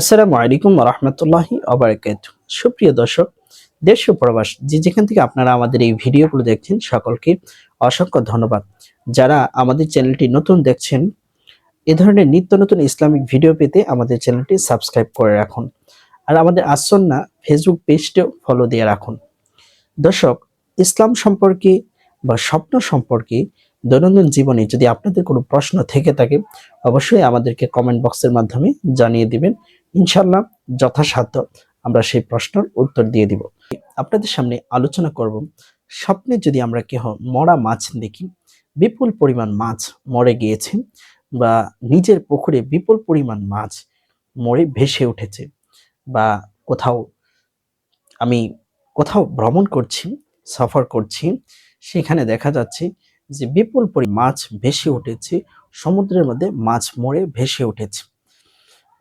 আসসালামু আলাইকুম রহমতুল্লাহি অবরাকাত সুপ্রিয় দর্শক, দেশ প্রবাস, যে যেখান থেকে আপনারা আমাদের এই ভিডিওগুলো দেখছেন, সকলকে অসংখ্য ধন্যবাদ। যারা আমাদের চ্যানেলটি নতুন দেখছেন, এ ধরনের নিত্য নতুন ইসলামিক ভিডিও পেতে আমাদের চ্যানেলটি সাবস্ক্রাইব করে রাখুন। আর আমাদের আসন্না ফেসবুক পেজটিও ফলো দিয়ে রাখুন। দর্শক, ইসলাম সম্পর্কে বা স্বপ্ন সম্পর্কে দৈনন্দিন জীবনে যদি আপনাদের কোনো প্রশ্ন থেকে থাকে, অবশ্যই আমাদেরকে কমেন্ট বক্সের মাধ্যমে জানিয়ে দিবেন। ইনশাল্লাহ যথাসাধ্য আমরা সেই প্রশ্নের উত্তর দিয়ে দিব। আপনাদের সামনে আলোচনা করব, স্বপ্নে যদি আমরা কেহ মরা মাছ দেখি, বিপুল পরিমাণ মাছ মরে গিয়েছে বা নিজের পুকুরে বিপুল পরিমাণ মাছ মরে ভেসে উঠেছে বা কোথাও আমি কোথাও ভ্রমণ করছি, সফর করছি, সেখানে দেখা যাচ্ছে যে বিপুল পরি, মাছ ভেসে উঠেছে, সমুদ্রের মধ্যে মাছ মরে ভেসে উঠেছে।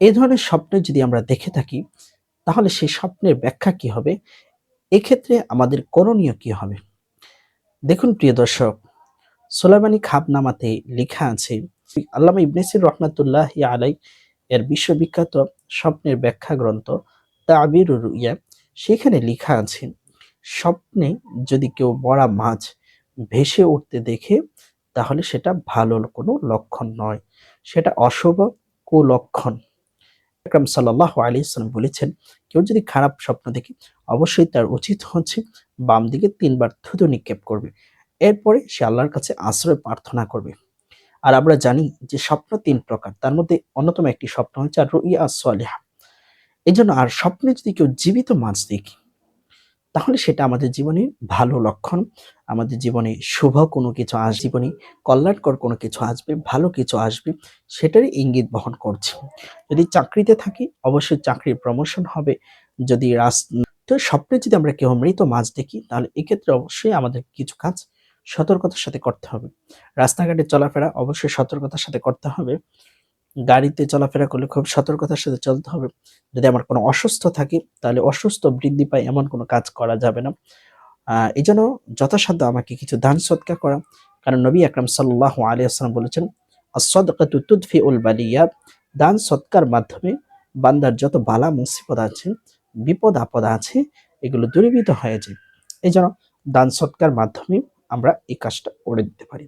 এই ধরনের স্বপ্ন যদি আমরা দেখে থাকি, তাহলে সেই স্বপ্নের ব্যাখ্যা কি হবে? এক্ষেত্রে আমাদের করণীয় কি হবে? দেখুন প্রিয় দর্শক, সোলাইমানি খাবনামাতে লেখা আছে, আল্লামা ইবনেসির রহমাতুল্লাহ আলাই এর বিশ্ববিখ্যাত স্বপ্নের ব্যাখ্যা গ্রন্থ তাবির রুইয়া, সেখানে লেখা আছে, স্বপ্নে যদি কেউ বড়া মাছ ভেসে উঠতে দেখে, তাহলে সেটা ভালো কোনো লক্ষণ নয়। সেটা অশুভ কুলক্ষণ। আকরাম সাল্লাহ আলী ইসলাম বলেছেন, কেউ যদি খারাপ স্বপ্ন দেখে, অবশ্যই তার উচিত হচ্ছে বাম দিকে তিনবার থুতু নিক্ষেপ করবে। এরপরে সে আল্লাহর কাছে আশ্রয় প্রার্থনা করবে। আর আমরা জানি যে স্বপ্ন তিন প্রকার, তার মধ্যে অন্যতম একটি স্বপ্ন হচ্ছে আর রুইয়া সোয়ালিহা এই জন্য আর স্বপ্নে যদি কেউ জীবিত মাছ দেখি তাহলে সেটা আমাদের জীবনে ভালো লক্ষণ, আমাদের জীবনে শুভ কোনো কিছু আস জীবনে কল্যাণকর কোনো কিছু আসবে, ভালো কিছু আসবে, সেটারই ইঙ্গিত বহন করছে। যদি চাকরিতে থাকি, অবশ্যই চাকরির প্রমোশন হবে, যদি রাস, তো স্বপ্নে যদি আমরা কেউ মৃত মাছ দেখি, তাহলে এক্ষেত্রে অবশ্যই আমাদের কিছু কাজ সতর্কতার সাথে করতে হবে। রাস্তাঘাটে চলাফেরা অবশ্যই সতর্কতার সাথে করতে হবে। গাড়িতে চলাফেরা করলে খুব সতর্কতার সাথে চলতে হবে। যদি আমার কোনো অসুস্থ থাকে, তাহলে অসুস্থ বৃদ্ধি পায় এমন কোনো কাজ করা যাবে না। এই জন্য যথাসাধ্য আমাকে কিছু দান সৎকার করা। কারণ নবী আকরাম সাল্লাহ আলী আসসালাম বলেছেন তুদফি উল বালিয়া। দান সৎকার মাধ্যমে বান্দার যত বালা, মুসিবত আছে, বিপদ, আপদ আছে, এগুলো দূরীভূত হয়ে যায়। এই জন্য দান সৎকার মাধ্যমে আমরা এই কাজটা করে দিতে পারি।